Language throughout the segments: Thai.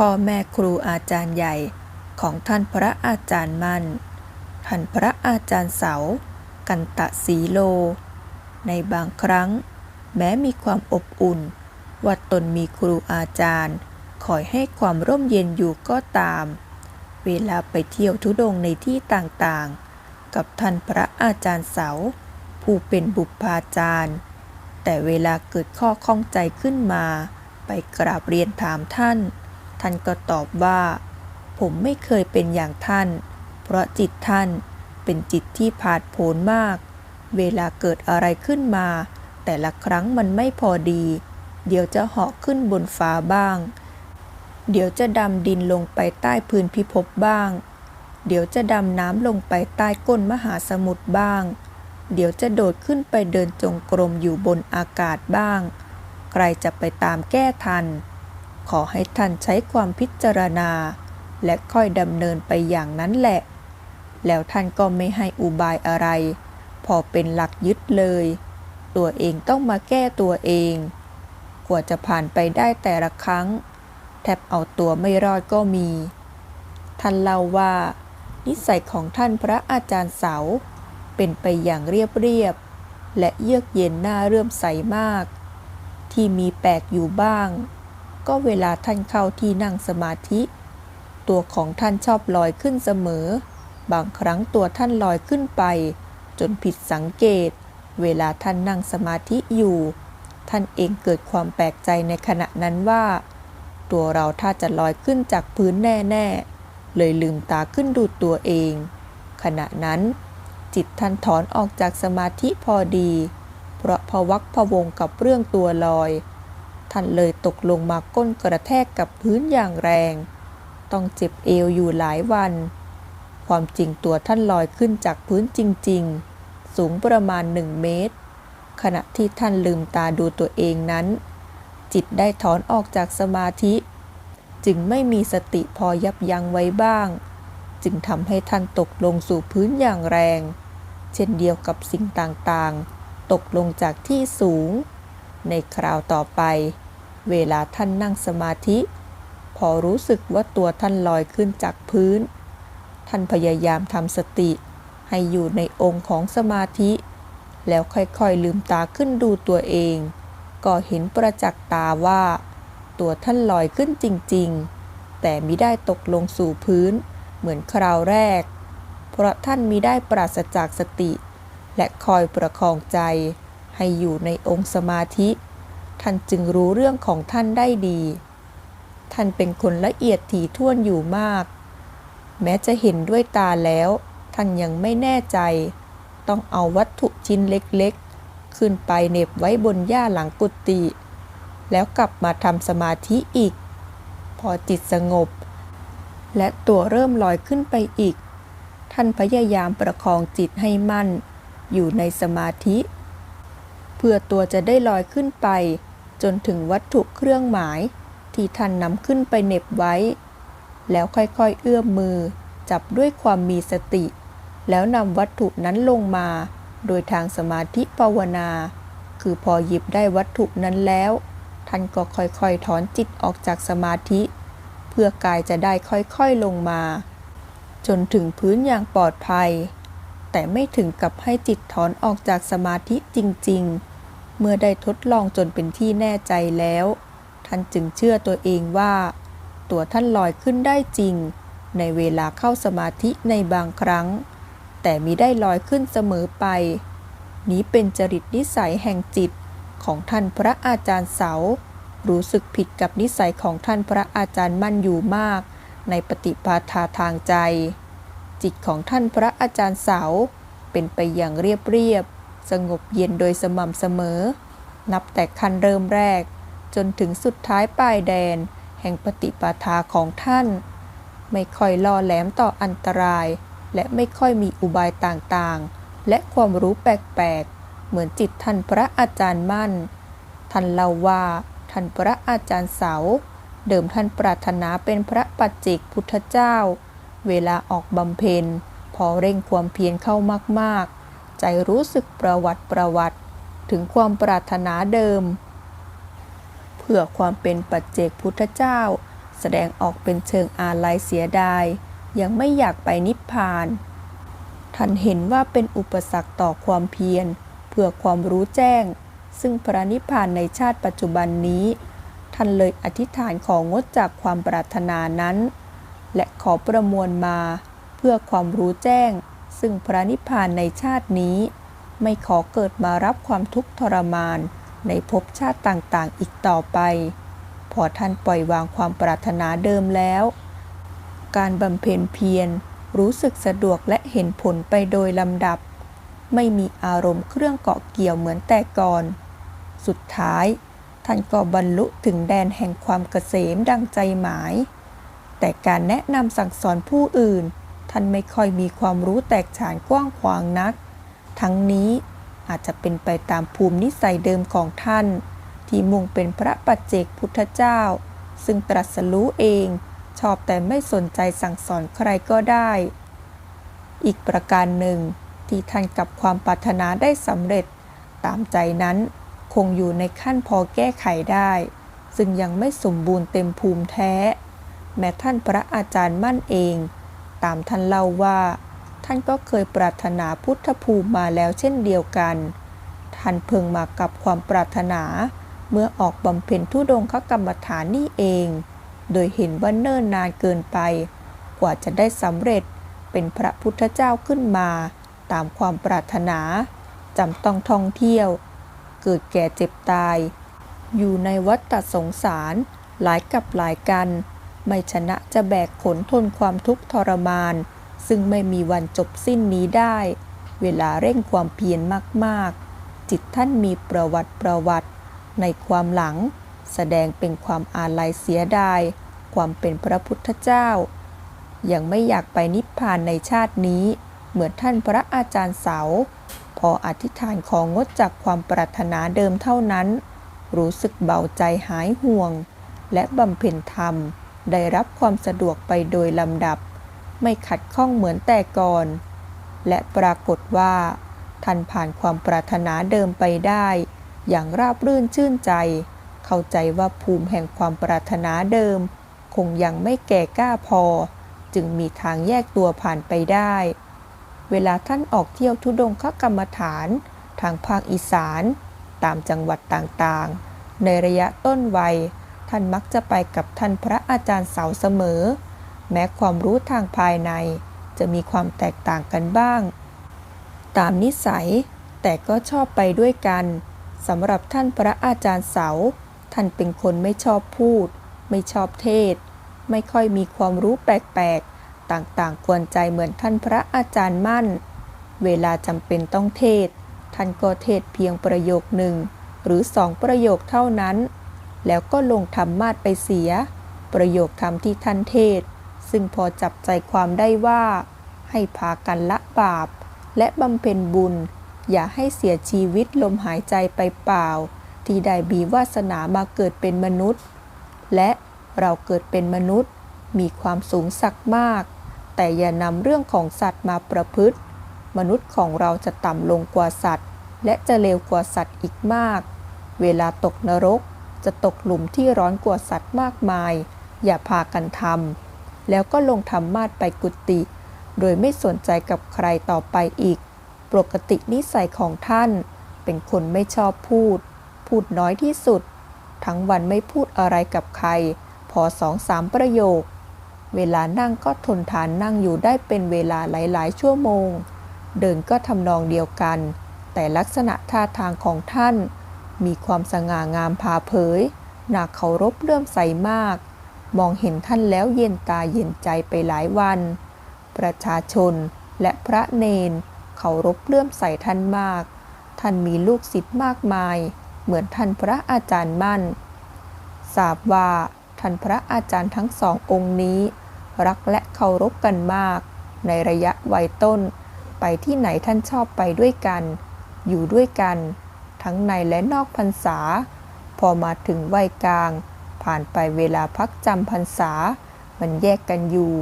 พ่อแม่ครูอาจารย์ใหญ่ของท่านพระอาจารย์มั่น ท่านพระอาจารย์เสา กันตะสีโล ในบางครั้ง แม้มีความอบอุ่น ว่าตนมีครูอาจารย์คอยให้ความร่มเย็นอยู่ก็ตาม เวลาไปเที่ยวทุดงในที่ต่างๆ กับท่านพระอาจารย์เสา ผู้เป็นบุพาจารย์ แต่เวลาเกิดข้อข้องใจขึ้นมา ไปกราบเรียนถามท่าน ท่านก็ตอบว่า ผมไม่เคยเป็นอย่างท่าน เพราะจิตท่านเป็นจิตที่ผาดโผนมาก เวลาเกิดอะไรขึ้นมา แต่ละครั้งมันไม่พอดี เดี๋ยวจะเหาะขึ้นบนฟ้าบ้าง เดี๋ยวจะดำดินลงไปใต้พื้นพิภพบ้าง เดี๋ยวจะดำน้ำลงไปใต้ก้นมหาสมุทรบ้าง เดี๋ยวจะโดดขึ้นไปเดินจงกรมอยู่บนอากาศบ้าง ใครจะไปตามแก้ทัน ขอให้ท่านใช้ความพิจารณา และค่อยดำเนินไปอย่างนั้นแหละ แล้วท่านก็ไม่ให้อุบายอะไร พอเป็นหลักยึดเลย ตัวเองต้องมาแก้ตัวเอง กว่าจะผ่านไปได้แต่ละครั้ง แทบเอาตัวไม่รอดก็มี ท่านเล่าว่า นิสัยของท่านพระอาจารย์เสา เป็นไปอย่างเรียบเรียบ และเยือกเย็นหน้าเรื่อมใสมาก ที่มีแปลกอยู่บ้าง ก็เวลาท่านเข้าที่นั่งสมาธิ ตัวของท่านชอบลอยขึ้นเสมอ บางครั้งตัวท่านลอยขึ้นไป จนผิดสังเกต เวลาท่านนั่งสมาธิอยู่ ท่านเองเกิดความแปลกใจในขณะนั้นว่า ตัวเราถ้าจะลอยขึ้นจากพื้นแน่ๆ เลยลืมตาขึ้นดูตัวเอง ขณะนั้น จิตท่านถอนออกจากสมาธิพอดี เพราะพวักพะวงกับเรื่องตัวลอย ท่านเลยตกลงมาก้นกระแทกกับพื้นอย่างแรง ต้องเจ็บเอวอยู่หลายวัน ความจริงตัวท่านลอยขึ้นจากพื้นจริง ๆ สูงประมาณหนึ่งเมตร ขณะที่ท่านลืมตาดูตัวเองนั้น จิตได้ถอนออกจากสมาธิ จึงไม่มีสติพอยับยั้งไว้บ้าง จึงทำให้ท่านตกลงสู่พื้นอย่างแรง เช่นเดียวกับสิ่งต่างๆ ตกลงจากที่สูง ในคราวต่อไป เวลาท่านนั่งสมาธิ พอรู้สึกว่าตัวท่านลอยขึ้นจากพื้น ท่านพยายามทำสติ ให้อยู่ในองค์ของสมาธิ แล้วค่อยๆลืมตาขึ้นดูตัวเอง ก็เห็นประจักษ์ตาว่า ตัวท่านลอยขึ้นจริงๆ แต่มิได้ตกลงสู่พื้น เหมือนคราวแรก เพราะท่านมิได้ปราศจากสติ และคอยประคองใจ ให้อยู่ในองค์สมาธิ ท่านจึงรู้เรื่องของท่านได้ดี ท่านเป็นคนละเอียดถี่ถ้วนอยู่มาก แม้จะเห็นด้วยตาแล้ว ท่านยังไม่แน่ใจ ต้องเอาวัตถุชิ้นเล็กๆ ขึ้นไปเหน็บไว้บนหญ้าหลังกุฏิแล้วกลับมาทำสมาธิอีก พอจิตสงบ และตัวเริ่มลอยขึ้นไปอีก ท่านพยายามประคองจิตให้มั่น อยู่ในสมาธิ พื่อตัวจะได้ลอยขึ้นไป จนถึงวัตถุเครื่องหมาย ที่ท่านนำขึ้นไปเหน็บไว้ แล้วค่อยๆเอื้อมมือ จับด้วยความมีสติ แล้วนำวัตถุนั้นลงมา โดยทางสมาธิภาวนา คือพอหยิบได้วัตถุนั้นแล้ว ท่านก็ค่อยๆถอนจิตออกจากสมาธิ เพื่อกายจะได้ค่อยๆลงมา จนถึงพื้นอย่างปลอดภัยแต่ไม่ถึงกับให้จิตถอนออกจากสมาธิจริง ๆ เมื่อได้ทดลองจนเป็นที่แน่ใจแล้ว ท่านจึงเชื่อตัวเองว่า ตัวท่านลอยขึ้นได้จริง ในเวลาเข้าสมาธิในบางครั้ง แต่มิได้ลอยขึ้นเสมอไป นี้เป็นจริตนิสัยแห่งจิตของท่านพระอาจารย์เสา รู้สึกผิดกับนิสัยของท่านพระอาจารย์มั่นอยู่มาก ในปฏิปาทาทางใจ จิตของท่านพระอาจารย์เสา เป็นไปอย่างเรียบเรียบ สงบเย็นโดยสม่ำเสมอ นับแต่ขั้นเริ่มแรก จนถึงสุดท้ายปลายแดน แห่งปฏิปทาของท่าน ไม่ค่อยล่อแหลมต่ออันตราย และไม่ค่อยมีอุบายต่างๆ และความรู้แปลกๆ เหมือนจิตท่านพระอาจารย์มั่น ท่านเล่าว่าท่านพระอาจารย์เสา เดิมท่านปรารถนาเป็นพระปัจเจกพุทธเจ้า เวลาออกบำเพ็ญ พอเร่งความเพียรเข้ามากๆ ใจรู้สึกประวัติประวัติถึงความปรารถนาเดิม เพื่อความเป็นปัจเจกพุทธเจ้า แสดงออกเป็นเชิงอาลัยเสียดาย ยังไม่อยากไปนิพพาน ท่านเห็นว่าเป็นอุปสรรคต่อความเพียร เพื่อความรู้แจ้ง ซึ่งพระนิพพานในชาติปัจจุบันนี้ ท่านเลยอธิษฐานของงดจากความปรารถนานั้น และขอประมวลมาเพื่อความรู้แจ้ง ซึ่งพระนิพพานในชาตินี้ ไม่ขอเกิดมารับความทุกข์ทรมานในภพชาติต่างๆ อีกต่อไป พอท่านปล่อยวางความปรารถนาเดิมแล้ว การบำเพ็ญเพียรรู้สึกสะดวกและเห็นผลไปโดยลำดับ ไม่มีอารมณ์เครื่องเกาะเกี่ยวเหมือนแต่ก่อน สุดท้าย ท่านก็บรรลุถึงแดนแห่งความเกษมดังใจหมาย แต่การแนะนำสั่งสอนผู้อื่น ท่านไม่ค่อยมีความรู้แตกฉานกว้างขวางนัก ทั้งนี้อาจจะเป็นไปตามภูมินิสัยเดิมของท่าน ที่มุ่งเป็นพระปัจเจกพุทธเจ้า ซึ่งตรัสรู้เอง ชอบแต่ไม่สนใจสั่งสอนใครก็ได้ อีกประการหนึ่ง ที่ท่านกับความปรารถนาได้สำเร็จ ตามใจนั้นคงอยู่ในขั้นพอแก้ไขได้ ซึ่งยังไม่สมบูรณ์เต็มภูมิแท้ แม้ท่านพระอาจารย์มั่นเอง ตามท่านเล่าว่า ท่านก็เคยปรารถนาพุทธภูมิมาแล้วเช่นเดียวกัน ท่านเพิ่งมากับความปรารถนา เมื่อออกบำเพ็ญทุดงคกรรมฐานนี่เอง โดยเห็นว่าเนิ่นนานเกินไป กว่าจะได้สำเร็จเป็นพระพุทธเจ้าขึ้นมา ตามความปรารถนาจำต้องท่องเที่ยว เกิดแก่เจ็บตาย อยู่ในวัฏสงสารหลายกับหลายกัน ไม่ชนะจะแบกขนทนความทุกข์ทรมาน ซึ่งไม่มีวันจบสิ้นนี้ได้ เวลาเร่งความเพียรมากๆ จิตท่านมีประวัติประวัติ ในความหลัง แสดงเป็นความอาลัยเสียดาย ความเป็นพระพุทธเจ้า ยังไม่อยากไปนิพพานในชาตินี้ เหมือนท่านพระอาจารย์เสา พออธิษฐานของงดจากความปรารถนาเดิมเท่านั้น รู้สึกเบาใจหายห่วง และบำเพ็ญธรรม ได้รับความสะดวกไปโดยลำดับ ไม่ขัดข้องเหมือนแต่ก่อน และปรากฏว่า ท่านผ่านความปรารถนาเดิมไปได้ อย่างราบรื่นชื่นใจ เข้าใจว่าภูมิแห่งความปรารถนาเดิม คงยังไม่แก่กล้าพอ จึงมีทางแยกตัวผ่านไปได้ เวลาท่านออกเที่ยวทุดงคกรรมฐาน ทางภาคอีสาน ตามจังหวัดต่างๆ ในระยะต้นวัย ท่านมักจะไปกับท่านพระอาจารย์เสาเสมอ แม้ความรู้ทางภายใน จะมีความแตกต่างกันบ้าง ตามนิสัย แต่ก็ชอบไปด้วยกันสำหรับท่านพระอาจารย์เสา ท่านเป็นคนไม่ชอบพูด ไม่ชอบเทศ ไม่ค่อยมีความรู้แปลกๆ ต่างๆ กวนใจเหมือนท่านพระอาจารย์มั่น เวลาจำเป็นต้องเทศ ท่านก็เทศเพียงประโยคหนึ่ง หรือสองประโยคเท่านั้น แล้วก็ลงธรรมาสไปเสีย ประโยคธรรมที่ท่านเทศ ซึ่งพอจับใจความได้ว่า ให้พากันละบาป และบำเพ็ญบุญ อย่าให้เสียชีวิตลมหายใจไปเปล่า ที่ได้บีวาสนามาเกิดเป็นมนุษย์ และเราเกิดเป็นมนุษย์ มีความสูงสักมาก แต่อย่านำเรื่องของสัตว์มาประพฤติ มนุษย์ของเราจะต่ำลงกว่าสัตว์ และจะเลวกว่าสัตว์อีกมาก เวลาตกนรก จะตกหลุมที่ร้อนกว่าสัตว์มากมาย อย่าพากันทำแล้วก็ลงธรรมาสไปกุฏิโดยไม่สนใจกับใครต่อไปอีก ปกตินิสัยของท่าน เป็นคนไม่ชอบพูด พูดน้อยที่สุด ทั้งวันไม่พูดอะไรกับใคร พอสองสามประโยค เวลานั่งก็ทนทานนั่งอยู่ได้เป็นเวลาหลาย ๆ ชั่วโมง เดินก็ทำนองเดียวกัน แต่ลักษณะท่าทางของท่าน มีความสง่างามพาเผยหนักเคารพเลื่อมใสมาก มองเห็นท่านแล้วเย็นตาเย็นใจไปหลายวัน ประชาชนและพระเนนเคารพเลื่อมใสท่านมาก ท่านมีลูกศิษย์มากมาย เหมือนท่านพระอาจารย์มั่น ทราบว่าท่านพระอาจารย์ทั้งสององค์นี้ รักและเคารพกันมาก ในระยะวัยต้น ไปที่ไหนท่านชอบไปด้วยกัน อยู่ด้วยกัน ทั้งในและนอกพรรษา พอมาถึงวัยกลาง ผ่านไปเวลาพักจำพรรษา มันแยกกันอยู่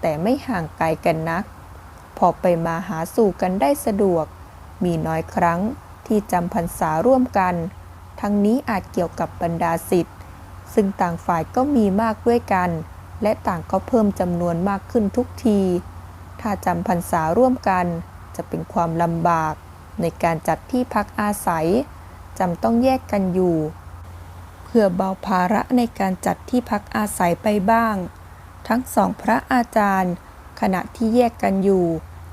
แต่ไม่ห่างไกลกันนัก พอไปมาหาสู่กันได้สะดวก มีน้อยครั้งที่จำพรรษาร่วมกัน ทั้งนี้อาจเกี่ยวกับบรรดาสิทธิ์ ซึ่งต่างฝ่ายก็มีมากด้วยกัน และต่างก็เพิ่มจำนวนมากขึ้นทุกที ถ้าจำพรรษาร่วมกันจะเป็นความลำบาก ในการจัดที่พักอาศัยจำต้องแยกกันอยู่ เพื่อเบาภาระในการจัดที่พักอาศัยไปบ้าง ทั้งสองพระอาจารย์ ขณะที่แยกกันอยู่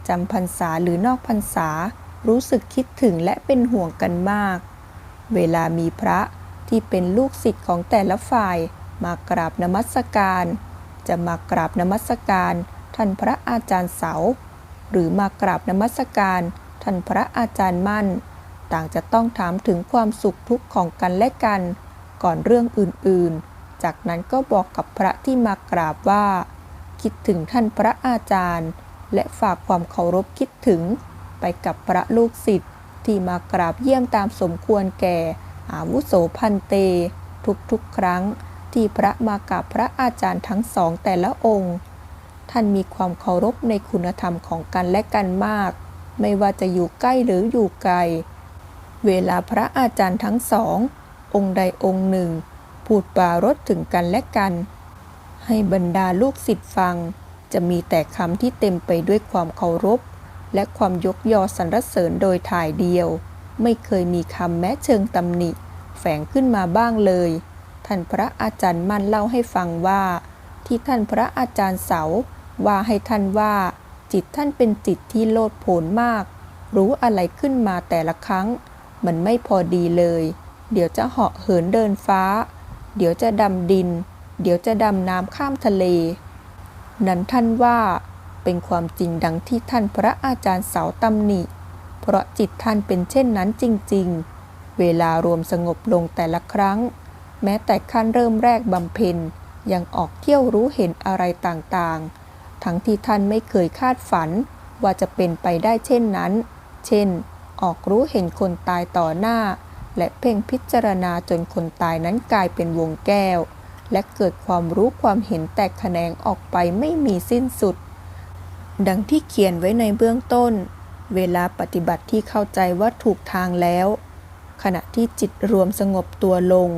จำพรรษาหรือนอกพรรษารู้สึกคิดถึงและเป็นห่วงกันมาก เวลามีพระที่เป็นลูกศิษย์ของแต่ละฝ่ายมากราบนมัสการ จะมากราบนมัสการท่านพระอาจารย์เสา หรือมากราบนมัสการ ท่านพระอาจารย์มั่น ต่างจะต้องถามถึงความสุขทุกข์ของกันและกัน ก่อนเรื่องอื่นๆ จากนั้นก็บอกกับพระที่มากราบว่า คิดถึงท่านพระอาจารย์ และฝากความเคารพคิดถึง ไปกับพระลูกศิษย์ที่มากราบเยี่ยมตามสมควรแก่อาวุโสพันเต ทุกๆ ครั้ง ที่พระมากับพระอาจารย์ทั้งสองแต่ละองค์ ท่านมีความเคารพในคุณธรรมของกันและกันมาก ไม่ว่าจะอยู่ใกล้หรืออยู่ไกล เวลาพระอาจารย์ทั้งสอง องค์ใดองค์หนึ่ง พูดปารถถึงกันและกัน ให้บรรดาลูกศิษย์ฟัง จะมีแต่คำที่เต็มไปด้วยความเคารพ และความยกยอสรรเสริญโดยถ่ายเดียว ไม่เคยมีคำแม้เชิงตำหนิ แฝงขึ้นมาบ้างเลย ท่านพระอาจารย์มั่นเล่าให้ฟังว่า ที่ท่านพระอาจารย์เสาว่าให้ท่านว่า จิตท่านเป็นจิตที่โลดโผนมาก รู้อะไรขึ้นมาแต่ละครั้ง มันไม่พอดีเลย เดี๋ยวจะเหาะเหินเดินฟ้า เดี๋ยวจะดำดิน เดี๋ยวจะดำน้ำข้ามทะเล นั้นท่านว่า เป็นความจริงดังที่ท่านพระอาจารย์เสาตำหนิ เพราะจิตท่านเป็นเช่นนั้นจริง ๆ เวลารวมสงบลงแต่ละครั้ง แม้แต่ขั้นเริ่มแรกบำเพ็ญยังออกเที่ยวรู้เห็นอะไรต่างๆ ทั้งที่ท่านไม่เคยคาดฝัน ว่าจะเป็นไปได้เช่นนั้น เช่น ออกรู้เห็นคนตายต่อหน้า และเพ่งพิจารณาจนคนตายนั้นกลายเป็นวงแก้ว และเกิดความรู้ความเห็นแตกแขนงออกไปไม่มีสิ้นสุด ดังที่เขียนไว้ในเบื้องต้น เวลาปฏิบัติที่เข้าใจว่าถูกทางแล้ว ขณะที่จิตรวมสงบตัวลง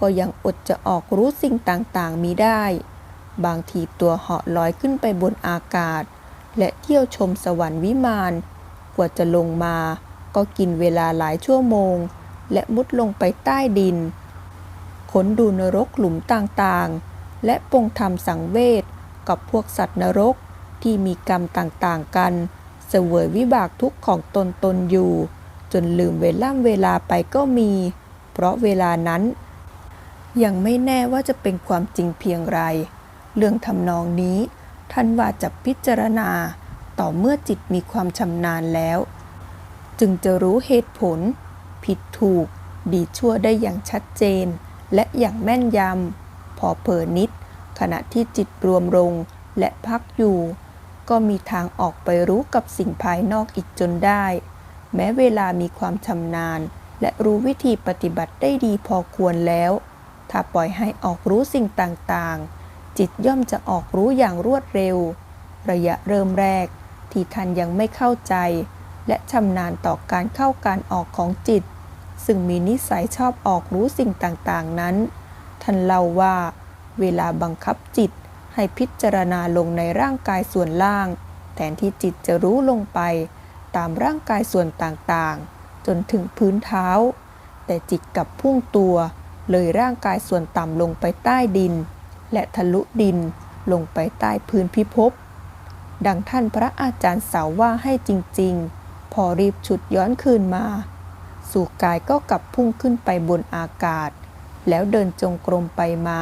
ก็ยังอดจะออกรู้สิ่งต่างๆมีได้ บางทีตัวเหาะลอยขึ้นไปบนอากาศ และเที่ยวชมสวรรค์วิมาน กว่าจะลงมา ก็กินเวลาหลายชั่วโมง และมุดลงไปใต้ดิน ค้นดูนรกหลุมต่างๆ และปรงทำสังเวชกับพวกสัตว์นรกที่มีกรรมต่างๆกัน เสวยวิบากทุกข์ของตนตนอยู่ จนลืมเวล่ำเวลาไปก็มี เพราะเวลานั้น ยังไม่แน่ว่าจะเป็นความจริงเพียงไร เรื่องทำนองนี้ ท่านว่าจะพิจารณาต่อเมื่อจิตมีความชำนาญแล้ว จึงจะรู้เหตุผล ผิดถูก ดีชั่วได้อย่างชัดเจน และอย่างแม่นยำพอเผลอนิด ขณะที่จิตรวมลงและพักอยู่ ก็มีทางออกไปรู้กับสิ่งภายนอกอีกจนได้ แม้เวลามีความชำนาญ และรู้วิธีปฏิบัติได้ดีพอควรแล้ว ถ้าปล่อยให้ออกรู้สิ่งต่างๆ จิตย่อมจะออกรู้อย่างรวดเร็ว ระยะเริ่มแรก ที่ท่านยังไม่เข้าใจ และชำนาญต่อการเข้าการออกของจิต ซึ่งมีนิสัยชอบออกรู้สิ่งต่างๆนั้น ท่านเล่าว่า เวลาบังคับจิตให้พิจารณาลงในร่างกายส่วนล่าง แทนที่จิตจะรู้ลงไปตามร่างกายส่วนต่างๆ จนถึงพื้นเท้า แต่จิตกลับพุ่งตัว เลยร่างกายส่วนต่ำลงไปใต้ดิน และทะลุดินลงไปใต้พื้นพิภพ ดังท่านพระอาจารย์เสาว่าให้จริงๆ พอรีบฉุดย้อนคืนมา สู่กายก็กลับพุ่งขึ้นไปบนอากาศ แล้วเดินจงกรมไปมา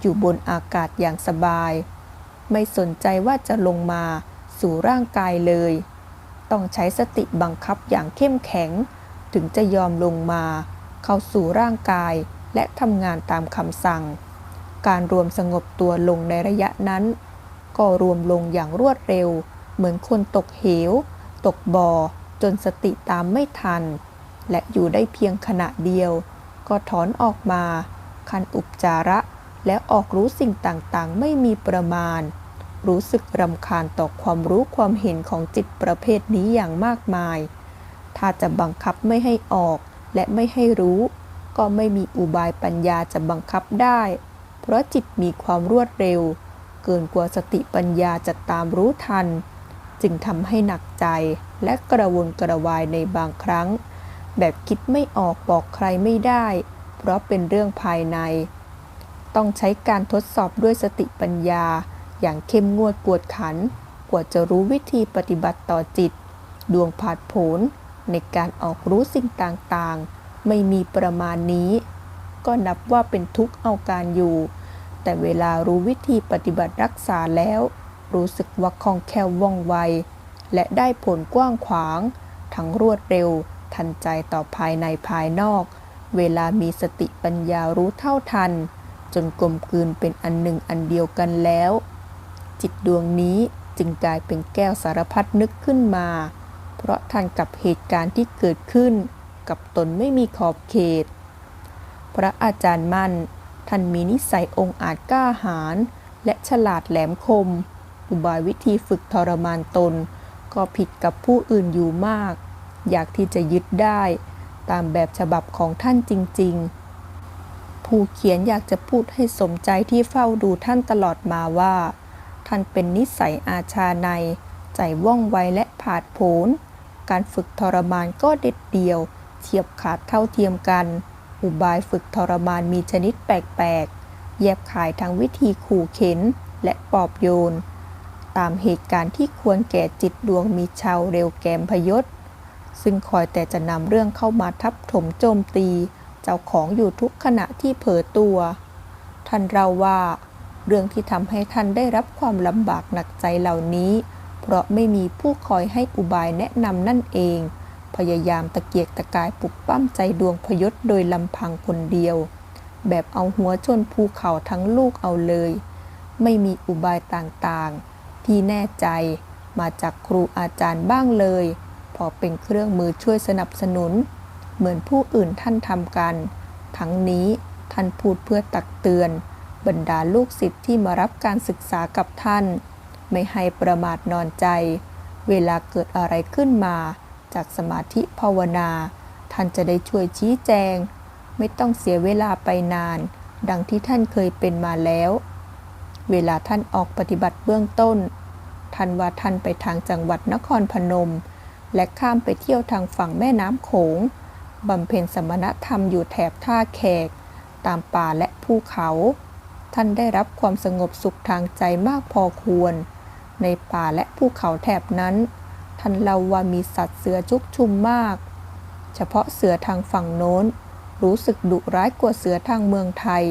อยู่บนอากาศอย่างสบาย ไม่สนใจว่าจะลงมาสู่ร่างกายเลย ต้องใช้สติบังคับอย่างเข้มแข็ง ถึงจะยอมลงมา เข้าสู่ร่างกายและทำงานตามคำสั่ง การรวมสงบตัวลงในระยะนั้น ก็รวมลงอย่างรวดเร็ว เหมือนคนตกเหว ตกบ่อ จนสติตามไม่ทัน และอยู่ได้เพียงขณะเดียว ก็ถอนออกมา คันอุปจาระ และออกรู้สิ่งต่างๆ ไม่มีประมาณ รู้สึกรำคาญต่อความรู้ความเห็นของจิตประเภทนี้อย่างมากมาย ถ้าจะบังคับไม่ให้ออกและไม่ให้รู้ ก็ไม่มีอุบายปัญญาจะบังคับได้ ราะจิตมีความรวดเร็ว เกินกว่าสติปัญญาจะตามรู้ทัน จึงทำให้หนักใจและกระวนกระวายในบางครั้ง แบบคิดไม่ออกบอกใครไม่ได้ เพราะเป็นเรื่องภายใน ต้องใช้การทดสอบด้วยสติปัญญา อย่างเข้มงวดกวดขัน กว่าจะรู้วิธีปฏิบัติต่อจิต ดวงผาดโผนในการออกรู้สิ่งต่างๆ ไม่มีประมาณนี้ ก็นับว่าเป็นทุกข์เอาการอยู่ แต่เวลารู้วิธีปฏิบัติรักษาแล้ว รู้สึกว่าคล่องแคล่วว่องไว และได้ผลกว้างขวาง ทั้งรวดเร็ว ทันใจต่อภายในภายนอก เวลามีสติปัญญารู้เท่าทัน จนกลมกลืนเป็นอันหนึ่งอันเดียวกันแล้ว จิตดวงนี้จึงกลายเป็นแก้วสารพัดนึกขึ้นมา เพราะทันกับเหตุการณ์ที่เกิดขึ้น กับตนไม่มีขอบเขต พระอาจารย์มั่น ท่านมีนิสัยองอาจกล้าหาญและฉลาดแหลมคม อุบายวิธีฝึกทรมานตน ก็ผิดกับผู้อื่นอยู่มาก อยากที่จะยึดได้ ตามแบบฉบับของท่านจริง ๆ ผู้เขียนอยากจะพูดให้สมใจที่เฝ้าดูท่านตลอดมาว่า ท่านเป็นนิสัยอาชาใน ใจว่องไวและผาดโผน การฝึกทรมานก็เด็ดเดี่ยว เทียบขาดเท่าเทียมกัน อุบายฝึกทรมานมีชนิดแปลกๆแยบขายทั้งวิธีขู่เข็นและปอบโยน ตามเหตุการณ์ที่ควรแก่จิตดวงมีชาวเร็วแกมพยศ ซึ่งคอยแต่จะนำเรื่องเข้ามาทับถมโจมตี เจ้าของอยู่ทุกขณะที่เผลอตัว ท่านเราว่า เรื่องที่ทำให้ท่านได้รับความลำบากหนักใจเหล่านี้ เพราะไม่มีผู้คอยให้อุบายแนะนำนั่นเอง พยายามตะเกียกตะกายปลุกปั้มใจดวงพยศโดยลำพังคนเดียว แบบเอาหัวชนภูเขาทั้งลูกเอาเลย ไม่มีอุบายต่างๆ ที่แน่ใจมาจากครูอาจารย์บ้างเลย พอเป็นเครื่องมือช่วยสนับสนุน เหมือนผู้อื่นท่านทำกัน ทั้งนี้ท่านพูดเพื่อตักเตือน บรรดาลูกศิษย์ที่มารับการศึกษากับท่าน ไม่ให้ประมาทนอนใจ เวลาเกิดอะไรขึ้นมา จากสมาธิภาวนา ท่านจะได้ช่วยชี้แจง ไม่ต้องเสียเวลาไปนาน ดังที่ท่านเคยเป็นมาแล้ว เวลาท่านออกปฏิบัติเบื้องต้น ท่านว่าท่านไปทางจังหวัดนครพนม และข้ามไปเที่ยวทางฝั่งแม่น้ำโขงบำเพ็ญสมณธรรมอยู่แถบท่าแขก ตามป่าและภูเขา ท่านได้รับความสงบสุขทางใจมากพอควร ในป่าและภูเขาแถบนั้น ท่านเล่าว่ามีสัตว์เสือชุกชุมมาก เฉพาะเสือทางฝั่งโน้น รู้สึกดุร้ายกว่าเสือทางเมืองไทย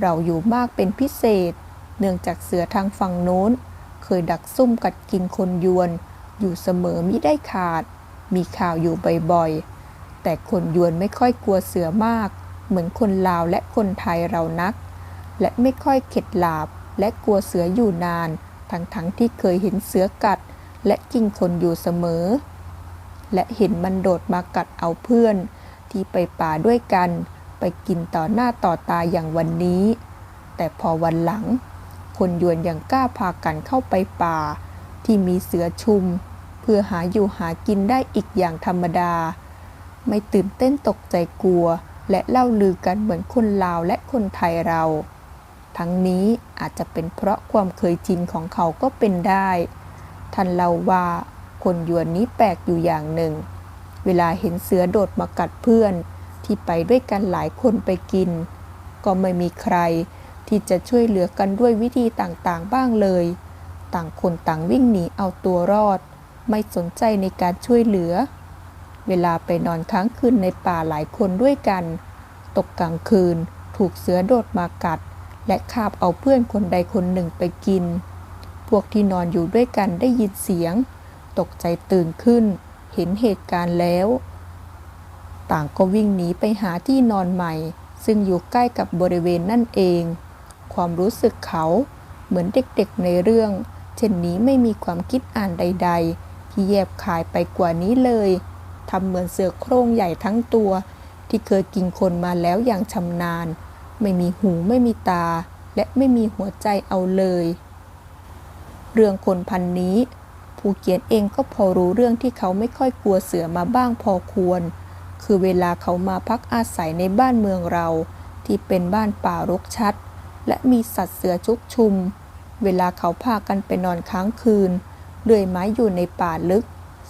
เราอยู่มากเป็นพิเศษ เนื่องจากเสือทางฝั่งโน้น เคยดักซุ่มกัดกินคนยวน อยู่เสมอมิได้ขาด มีข่าวอยู่บ่อยๆ แต่คนยวนไม่ค่อยกลัวเสือมาก เหมือนคนลาวและคนไทยเรานัก และไม่ค่อยเข็ดหลาบและกลัวเสืออยู่นาน ทั้งๆทที่เคยเห็นเสือกัด และกินคนอยู่เสมอ และเห็นมันโดดมากัดเอาเพื่อน ที่ไปป่าด้วยกัน ไปกินต่อหน้าต่อตาอย่างวันนี้ แต่พอวันหลัง คนยวนยังกล้าพากันเข้าไปป่า ที่มีเสือชุม เพื่อหาอยู่หากินได้อีกอย่างธรรมดา ไม่ตื่นเต้นตกใจกลัว และเล่าลือกันเหมือนคนลาวและคนไทยเราทั้งนี้อาจจะเป็นเพราะความเคยชินของเขาก็เป็นได้ ท่านเล่าว่าคนยวนนี้แปลกอยู่อย่างหนึ่ง เวลาเห็นเสือโดดมากัดเพื่อนที่ไปด้วยกันหลายคนไปกิน ก็ไม่มีใครที่จะช่วยเหลือกันด้วยวิธีต่างๆบ้างเลย ต่างคนต่างวิ่งหนีเอาตัวรอด ไม่สนใจในการช่วยเหลือ เวลาไปนอนค้างคืนในป่าหลายคนด้วยกัน ตกกลางคืน ถูกเสือโดดมากัด และคาบเอาเพื่อนคนใดคนหนึ่งไปกิน วกที่นอนอยู่ด้วยกันได้ยินเสียง ตกใจตื่นขึ้น เห็นเหตุการณ์แล้ว ต่างก็วิ่งหนีไปหาที่นอนใหม่ ซึ่งอยู่ใกล้กับบริเวณนั่นเอง ความรู้สึกเขาเหมือนเด็กๆในเรื่อง เช่นนี้ไม่มีความคิดอ่านใด ๆ ที่แยบขายไปกว่านี้เลยทำเหมือนเสือโคร่งใหญ่ทั้งตัว ที่เคยกินคนมาแล้วอย่างชำนาญ ไม่มีหูไม่มีตา และไม่มีหัวใจเอาเลย เรื่องคนพันนี้ ผู้เขียนเองก็พอรู้เรื่องที่เขาไม่ค่อยกลัวเสือมาบ้างพอควร คือเวลาเขามาพักอาศัยในบ้านเมืองเรา ที่เป็นบ้านป่ารกชัด และมีสัตว์เสือชุกชุม เวลาเขาพากันไปนอนค้างคืนเลื่อยไม้อยู่ในป่าลึก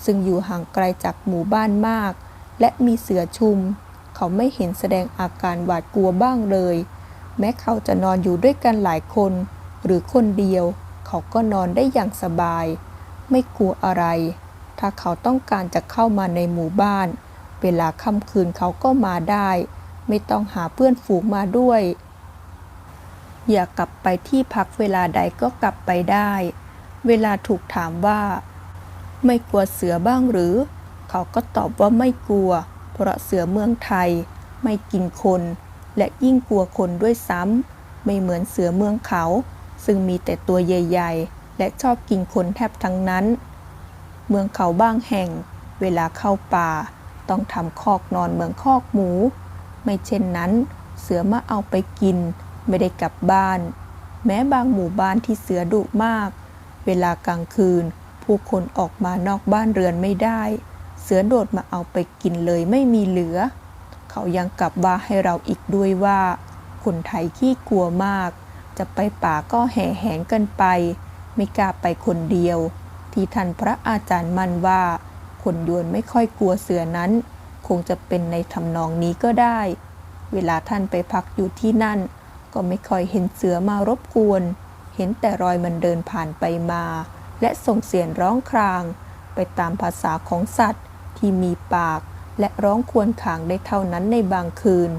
ซึ่งอยู่ห่างไกลจากหมู่บ้านมาก และมีเสือชุม เขาไม่เห็นแสดงอาการหวาดกลัวบ้างเลย แม้เขาจะนอนอยู่ด้วยกันหลายคน หรือคนเดียว เขาก็นอนได้อย่างสบาย ไม่กลัวอะไร ถ้าเขาต้องการจะเข้ามาในหมู่บ้าน เวลาค่ำคืนเขาก็มาได้ ไม่ต้องหาเพื่อนฝูงมาด้วย อยากกลับไปที่พักเวลาใดก็กลับไปได้ เวลาถูกถามว่า ไม่กลัวเสือบ้างหรือ เขาก็ตอบว่าไม่กลัว เพราะเสือเมืองไทย ไม่กินคน และยิ่งกลัวคนด้วยซ้ำไม่เหมือนเสือเมืองเขา ซึ่งมีแต่ตัวใหญ่ๆ และชอบกินคนแทบทั้งนั้น เมืองเขาบ้างแห่ง เวลาเข้าป่า ต้องทำคอกนอนเมืองคอกหมู ไม่เช่นนั้น เสือมาเอาไปกิน ไม่ได้กลับบ้าน แม้บางหมู่บ้านที่เสือดุมาก เวลากลางคืน ผู้คนออกมานอกบ้านเรือนไม่ได้ เสือโดดมาเอาไปกินเลยไม่มีเหลือ เขายังกลับว่าให้เราอีกด้วยว่า คนไทยขี้กลัวมาก จะไปป่าก็แห่แหนกันไป ไม่กล้าไปคนเดียว ที่ท่านพระอาจารย์มั่นว่า คนยวนไม่ค่อยกลัวเสือนั้น คงจะเป็นในทำนองนี้ก็ได้ เวลาท่านไปพักอยู่ที่นั่น ก็ไม่ค่อยเห็นเสือมารบกวน เห็นแต่รอยมันเดินผ่านไปมา และส่งเสียงร้องคราง ไปตามภาษาของสัตว์ ที่มีปาก และร้องควญขางได้เท่านั้นในบางคืน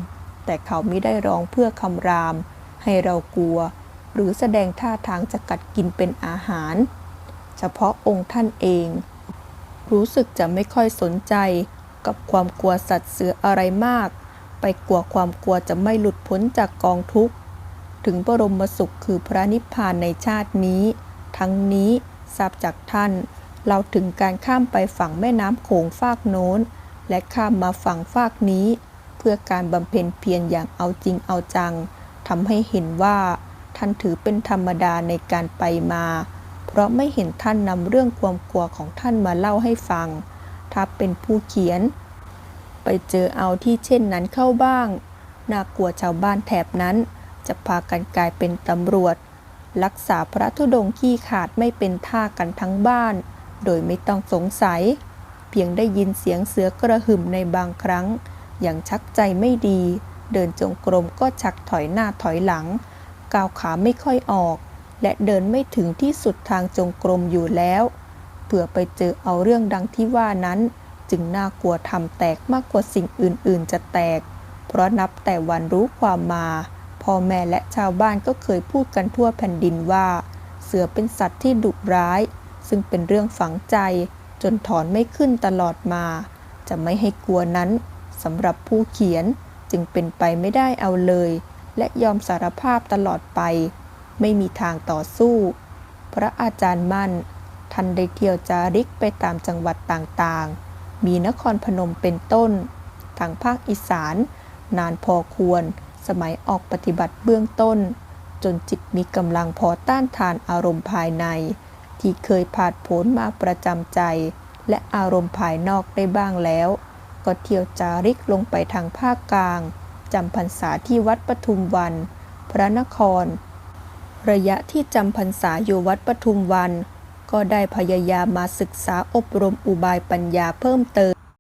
แต่เขาไม่ได้ร้องเพื่อคำราม ให้เรากลัว หรือแสดงท่าทางจะกัดกินเป็นอาหาร เฉพาะองค์ท่านเอง รู้สึกจะไม่ค่อยสนใจกับความกลัวสัตว์เสืออะไรมาก ไปกลัวความกลัวจะไม่หลุดพ้นจากกองทุกข์ ถึงบรมสุขคือพระนิพพานในชาตินี้ ทั้งนี้ทราบจากท่าน เราถึงการข้ามไปฝั่งแม่น้ำโขงฟากโน้น และข้ามมาฝั่งฟากนี้ เพื่อการบำเพ็ญเพียรอย่างเอาจริงเอาจัง ทำให้เห็นว่าท่านถือเป็นธรรมดาในการไปมา เพราะไม่เห็นท่านนำเรื่องความกลัวของท่านมาเล่าให้ฟัง ถ้าเป็นผู้เขียน ไปเจอเอาที่เช่นนั้นเข้าบ้าง น่ากลัวชาวบ้านแถบนั้น จะพากันกลายเป็นตำรวจ รักษาพระธุดงค์ขี้ขาดไม่เป็นท่ากันทั้งบ้าน โดยไม่ต้องสงสัย เพียงได้ยินเสียงเสือกระหึ่มในบางครั้ง อย่างชักใจไม่ดี เดินจงกรมก็ชักถอยหน้าถอยหลัง ก้าวขาไม่ค่อยออก และเดินไม่ถึงที่สุดทางจงกรมอยู่แล้วเผื่อไปเจอเอาเรื่องดังที่ว่านั้น จึงน่ากลัวทำแตกมากกว่าสิ่งอื่น ๆ จะแตก เพราะนับแต่วันรู้ความมาพ่อแม่และชาวบ้านก็เคยพูดกันทั่วแผ่นดินว่า เสือเป็นสัตว์ที่ดุร้าย ซึ่งเป็นเรื่องฝังใจ จนถอนไม่ขึ้นตลอดมา จะไม่ให้กลัวนั้นสำหรับผู้เขียน จึงเป็นไปไม่ได้เอาเลย และยอมสารภาพตลอดไป ไม่มีทางต่อสู้ พระอาจารย์มั่นท่านได้เที่ยวจาริกไปตามจังหวัดต่างๆ มีนครพนมเป็นต้น ทางภาคอีสาน นานพอควร สมัยออกปฏิบัติเบื้องต้น จนจิตมีกำลังพอต้านทานอารมณ์ภายใน ที่เคยผาดโผนมาประจำใจ และอารมณ์ภายนอกได้บ้างแล้ว ก็เที่ยวจาริกลงไปทางภาคกลางจำพรรษาที่วัดปทุมวัน พระนคร ระยะที่จำพรรษาอยู่วัดปทุมวัน ก็ได้พยายามมาศึกษาอบรมอุบายปัญญาเพิ่มเติม